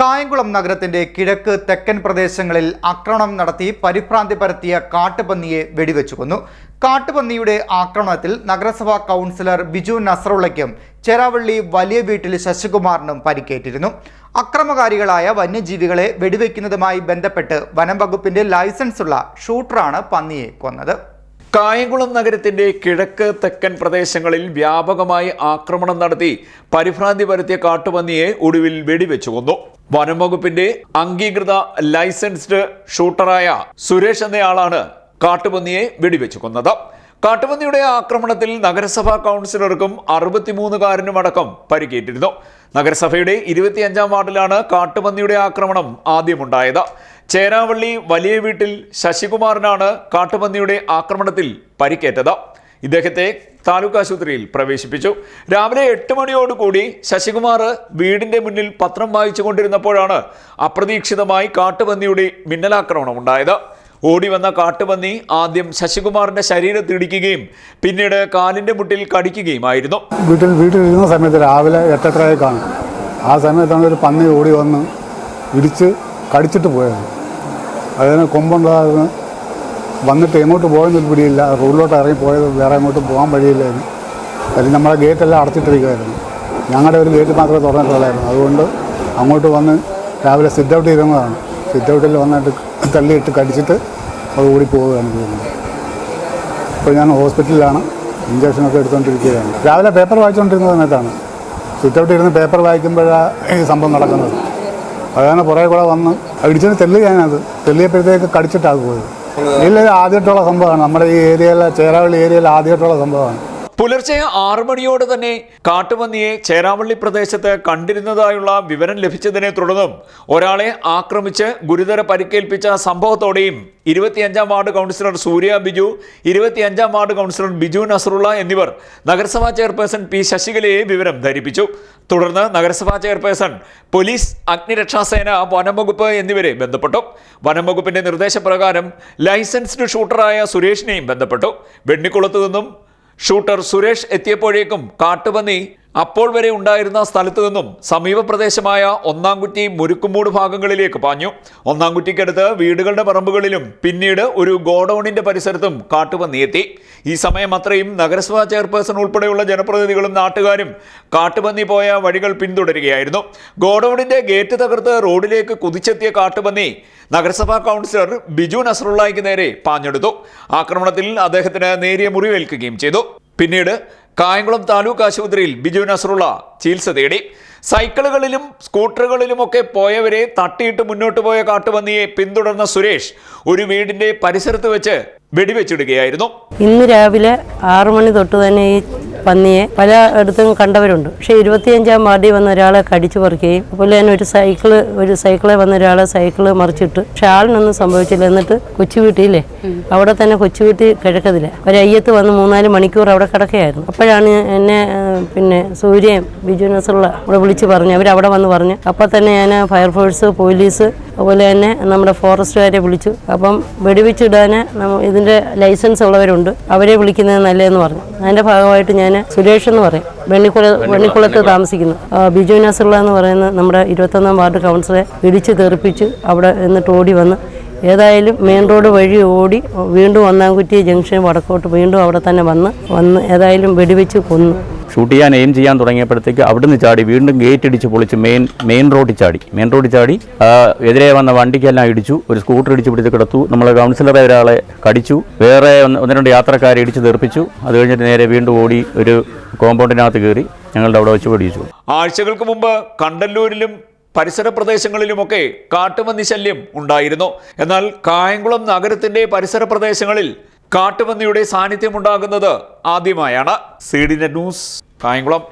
കായംകുളം നഗരത്തിന്റെ കിഴക്ക് തെക്കൻ പ്രദേശങ്ങളിൽ ആക്രമണം നടത്തി പരിഭ്രാന്തി പരത്തിയ കാട്ടുപന്നിയെ വെടിവെച്ചു കൊന്നു. കാട്ടുപന്നിയുടെ ആക്രമണത്തിൽ നഗരസഭാ കൗൺസിലർ ബിജു നസറുള്ളയ്ക്കും ചെറാവള്ളി വലിയ വീട്ടിൽ ശശികുമാറിനും പരിക്കേറ്റിരുന്നു. അക്രമകാരികളായ വന്യജീവികളെ വെടിവെക്കുന്നതുമായി ബന്ധപ്പെട്ട് വനം വകുപ്പിന്റെ ലൈസൻസുള്ള ഷൂട്ടറാണ് പന്നിയെ കൊന്നത്. കായംകുളം നഗരത്തിന്റെ കിഴക്ക് തെക്കൻ പ്രദേശങ്ങളിൽ വ്യാപകമായി ആക്രമണം നടത്തി പരിഭ്രാന്തി പരത്തിയ കാട്ടുപന്നിയെ ഒടുവിൽ വെടിവെച്ചു കൊന്നു. വനം വകുപ്പിന്റെ അംഗീകൃത ലൈസൻസ്ഡ് ഷൂട്ടറായ സുരേഷ് എന്നയാളാണ് കാട്ടുപന്നിയെ വെടിവെച്ചു കൊന്നത്. കാട്ടുപന്നിയുടെ ആക്രമണത്തിൽ നഗരസഭാ കൗൺസിലർക്കും അറുപത്തിമൂന്നുകാരനും അടക്കം പരിക്കേറ്റിരുന്നു. നഗരസഭയുടെ ഇരുപത്തിയഞ്ചാം വാർഡിലാണ് കാട്ടുപന്നിയുടെ ആക്രമണം ആദ്യമുണ്ടായത്. ചേരാവള്ളി വലിയ വീട്ടിൽ ശശികുമാറിനാണ് കാട്ടുപന്നിയുടെ ആക്രമണത്തിൽ പരിക്കേറ്റത്. ഇദ്ദേഹത്തെ താലൂക്ക് ആശുപത്രിയിൽ പ്രവേശിപ്പിച്ചു. രാവിലെ എട്ട് മണിയോടുകൂടി ശശികുമാർ വീടിന്റെ മുന്നിൽ പത്രം വായിച്ചു കൊണ്ടിരുന്നപ്പോഴാണ് അപ്രതീക്ഷിതമായി കാട്ടുപന്നിയുടെ മിന്നലാക്രമണം ഉണ്ടായത് ഓടി വന്ന കാട്ടുപന്നി ആദ്യം ശശികുമാറിന്റെ ശരീരത്തിടിക്കുകയും പിന്നീട് കാലിന്റെ മുട്ടിൽ കടിക്കുകയുമായിരുന്നു. വീട്ടിൽ വീട്ടിലിരുന്ന സമയത്ത് രാവിലെ എട്ടെട്ടരയായി കാണും. ആ സമയത്താണ് ഒരു പന്നി ഓടി വന്ന് ഇടിച്ച് കടിച്ചിട്ട് പോയത്. അതിന് കൊമ്പുണ്ടായിരുന്നു. വന്നിട്ട് എങ്ങോട്ട് പോയെന്നൊരു പിടിയില്ല. റോഡിലോട്ട് ഇറങ്ങി പോയത് വേറെ എങ്ങോട്ടും പോകാൻ വഴിയില്ലായിരുന്നു. കാര്യം നമ്മളെ ഗേറ്റ് ഗേറ്റെല്ലാം അടച്ചിട്ടിരിക്കുമായിരുന്നു ഞങ്ങളുടെ ഒരു ഗേറ്റ് മാത്രമേ തുറന്നിട്ടുള്ളായിരുന്നു. അതുകൊണ്ട് അങ്ങോട്ട് വന്ന് രാവിലെ സിറ്റ് ഔട്ട് ഇരുന്നതാണ് സിറ്റ് ഔട്ടിൽ വന്നിട്ട് തള്ളിയിട്ട് കടിച്ചിട്ട് അത് ഓടി പോവുകയാണ് ചെയ്യുന്നത്. ഇപ്പോൾ ഞാൻ ഹോസ്പിറ്റലിലാണ്. ഇഞ്ചക്ഷനൊക്കെ എടുത്തുകൊണ്ടിരിക്കുകയാണ് രാവിലെ പേപ്പർ വായിച്ചുകൊണ്ടിരുന്ന സമയത്താണ് സിറ്റ് ഔട്ട് ഇരുന്ന് പേപ്പർ വായിക്കുമ്പോഴാണ് ഈ സംഭവം നടക്കുന്നത്. അതാണ് പുറകെ കൂടെ വന്ന് ഇടിച്ചിട്ട് തെല്ലുകയാണത് തെല്ലിയപ്പോഴത്തേക്ക് കടിച്ചിട്ടാണ് പോയത്. ഇല്ല ആദ്യമായിട്ടുള്ള സംഭവമാണ്. നമ്മുടെ ഈ ഏരിയയിലെ ചേരാവള്ളി ഏരിയയിൽ ആദ്യമായിട്ടുള്ള സംഭവമാണ്. പുലർച്ചെ ആറു മണിയോട് തന്നെ കാട്ടുപന്നിയെ ചേരാവള്ളി പ്രദേശത്ത് കണ്ടിരുന്നതായുള്ള വിവരം ലഭിച്ചതിനെ തുടർന്നും ഒരാളെ ആക്രമിച്ച് ഗുരുതര പരിക്കേൽപ്പിച്ച സംഭവത്തോടെയും ഇരുപത്തിയഞ്ചാം വാർഡ് കൗൺസിലർ സൂര്യ ബിജു ഇരുപത്തിയഞ്ചാം വാർഡ് കൗൺസിലർ ബിജു നസറുള്ള എന്നിവർ നഗരസഭാ ചെയർപേഴ്സൺ പി ശശികലയെ വിവരം ധരിപ്പിച്ചു. തുടർന്ന് നഗരസഭാ ചെയർപേഴ്സൺ പോലീസ് അഗ്നിരക്ഷാസേന വനംവകുപ്പ് എന്നിവരെ ബന്ധപ്പെട്ടു. വനംവകുപ്പിന്റെ നിർദ്ദേശപ്രകാരം ലൈസൻസ്ഡ് ഷൂട്ടറായ സുരേഷിനെയും ബന്ധപ്പെട്ടു. വെണ്ണിക്കുളത്തു നിന്നും ഷൂട്ടർ സുരേഷ് എത്തിയപ്പോഴേക്കും കാട്ടുപന്നി അപ്പോൾ വരെ ഉണ്ടായിരുന്ന സ്ഥലത്തു നിന്നും സമീപ പ്രദേശമായ ഒന്നാംകുറ്റി മുരുക്കുമൂട് ഭാഗങ്ങളിലേക്ക് പാഞ്ഞു. ഒന്നാംകുറ്റിക്കടുത്ത് വീടുകളുടെ പറമ്പുകളിലും പിന്നീട് ഒരു ഗോഡൌണിന്റെ പരിസരത്തും കാട്ടുപന്നിയെത്തി ഈ സമയം അത്രയും നഗരസഭാ ചെയർപേഴ്സൺ ഉൾപ്പെടെയുള്ള ജനപ്രതിനിധികളും നാട്ടുകാരും കാട്ടുപന്നി പോയ വഴികൾ പിന്തുടരുകയായിരുന്നു. ഗോഡൌണിന്റെ ഗേറ്റ് തകർത്ത് റോഡിലേക്ക് കുതിച്ചെത്തിയ കാട്ടുപന്നി നഗരസഭാ കൗൺസിലർ ബിജു നസറുള്ളയ്ക്ക് നേരെ പാഞ്ഞെടുത്തു. ആക്രമണത്തിൽ അദ്ദേഹത്തിന് നേരിയ മുറിവേൽക്കുകയും ചെയ്തു. പിന്നീട് കായംകുളം താലൂക്ക് ആശുപത്രിയിൽ ബിജു നസറുള്ള ചികിത്സ തേടി. സൈക്കിളുകളിലും സ്കൂട്ടറുകളിലുമൊക്കെ പോയവരെ തട്ടിയിട്ട് മുന്നോട്ട് പോയ കാട്ടുപന്നിയെ പിന്തുടർന്ന സുരേഷ് ഒരു വീടിന്റെ പരിസരത്ത് വെച്ച് വെടിവെച്ചിടുകയായിരുന്നു. ഇന്ന് രാവിലെ ആറു മണി തൊട്ട് തന്നെ ഈ പന്നിയെ പല ഇടത്തും കണ്ടവരുണ്ട്. പക്ഷേ ഇരുപത്തിയഞ്ചാം വാർഡിൽ വന്ന ഒരാളെ കടിച്ചു പറിക്കുകയും അതുപോലെ തന്നെ ഒരു സൈക്കിൾ ഒരു സൈക്കിളെ വന്ന ഒരാളെ സൈക്കിൾ മറിച്ചിട്ട് പക്ഷെ ആളിനൊന്നും സംഭവിച്ചില്ല. എന്നിട്ട് കൊച്ചു വീട്ടിയില്ലേ? അവിടെ തന്നെ കൊച്ചു വീട്ടിൽ കിഴക്കതില്ല ഒരു അയ്യത്ത് വന്ന് മൂന്നാൽ മണിക്കൂർ അവിടെ കിടക്കുകയായിരുന്നു. അപ്പോഴാണ് എന്നെ പിന്നെ സൂര്യയും ബിജു നസറുള്ള അവിടെ വിളിച്ച് പറഞ്ഞു അവരവിടെ വന്ന് പറഞ്ഞു. അപ്പോൾ തന്നെ ഞാൻ ഫയർഫോഴ്സ് പോലീസ് അതുപോലെ തന്നെ നമ്മുടെ ഫോറസ്റ്റുകാരെ വിളിച്ചു. അപ്പം വെടിവെച്ചിടാൻ ഇതിന്റെ ലൈസൻസ് ഉള്ളവരുണ്ട്. അവരെ വിളിക്കുന്നത് നല്ലതെന്ന് പറഞ്ഞു. അതിന്റെ ഭാഗമായിട്ട് ഞാൻ സുരേഷ് എന്ന് പറയും. വെണ്ണിക്കുള വെണ്ണിക്കുളത്ത് താമസിക്കുന്നു. ബിജു നസറുള്ള എന്ന് പറയുന്ന നമ്മുടെ ഇരുപത്തൊന്നാം വാർഡ് കൗൺസിലറെ ഇടിച്ച് തെറിപ്പിച്ച്. അവിടെ എന്നിട്ട് ഓടി വന്ന് ഏതായാലും മെയിൻ റോഡ് വഴി ഓടി വീണ്ടും ഒന്നാംകുറ്റി ജംഗ്ഷൻ വടക്കോട്ട് വീണ്ടും അവിടെ തന്നെ വന്ന് വന്ന് ഏതായാലും വെടിവെച്ച് കൊന്നു. ഷൂട്ട് ചെയ്യാൻ എയിം ചെയ്യാൻ തുടങ്ങിയപ്പോഴത്തേക്ക് അവിടുന്ന് ചാടി വീണ്ടും ഗേറ്റ് ഇടിച്ച് പൊളിച്ച് മെയിൻ മെയിൻ റോഡിൽ ചാടി. മെയിൻ റോഡിൽ ചാടി എതിരെ വന്ന വണ്ടിക്കെല്ലാം ഇടിച്ചു. ഒരു സ്കൂട്ടർ ഇടിച്ച് പിടിച്ച് കിടത്തു. നമ്മൾ കൗൺസിലറെ ഒരാളെ കടിച്ചു. വേറെ ഒന്ന് ഒന്ന് രണ്ട് യാത്രക്കാരെ ഇടിച്ച് തെറിപ്പിച്ചു. അത് കഴിഞ്ഞിട്ട് നേരെ വീണ്ടും ഓടി ഒരു കോമ്പൗണ്ടിനകത്ത് കയറി ഞങ്ങളുടെ അവിടെ വെച്ച് പിടിച്ചു. ആഴ്ചകൾക്ക് മുമ്പ് കണ്ടല്ലൂരിലും പരിസര പ്രദേശങ്ങളിലുമൊക്കെ കാട്ടുമന്നി ശല്യം ഉണ്ടായിരുന്നു. എന്നാൽ കായംകുളം നഗരത്തിന്റെ പരിസര പ്രദേശങ്ങളിൽ കാട്ടുപന്നിയുടെ സാന്നിധ്യം ഉണ്ടാകുന്നത് ആദ്യമായാണ്. C D net news Kayamkulam.